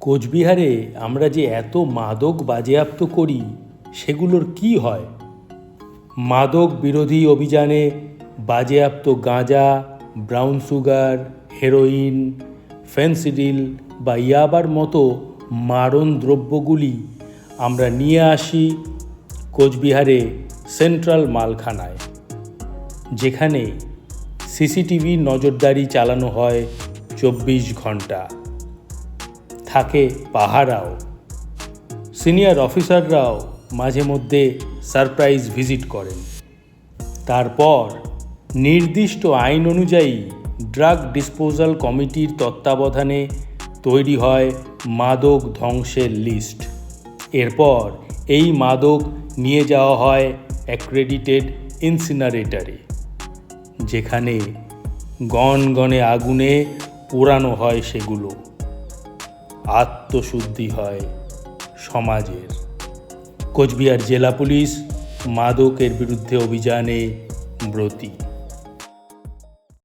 কোচবিহারে আমরা যে এত মাদক বাজেয়াপ্ত করি, সেগুলোর কি হয়? মাদক বিরোধী অভিযানে বাজেয়াপ্ত গাঁজা, ব্রাউন সুগার, হেরোইন, ফেন্সিডিল বা ইয়াবার মতো মারণ দ্রব্যগুলি আমরা নিয়ে আসি কোচবিহারে সেন্ট্রাল মালখানায়, যেখানে সিসিটিভি নজরদারি চালানো হয় চব্বিশ ঘণ্টা থাকে পাহারাও। সিনিয়র অফিসাররাও মাঝে মধ্যে সারপ্রাইজ ভিজিট করেন। তারপর নির্দিষ্ট আইন অনুযায়ী ড্রাগ ডিসপোজাল কমিটির তত্ত্বাবধানে তৈরি হয় মাদক ধ্বংসের লিস্ট। এরপর এই মাদক নিয়ে যাওয়া হয় অ্যাক্রেডিটেড ইনসিনারেটারে, যেখানে গনগনে আগুনে পোড়ানো হয় সেগুলো। আত্মশুদ্ধি হয় সমাজের। কোচবিহার জেলা পুলিশ মাদকের বিরুদ্ধে অভিযানে ব্রতী।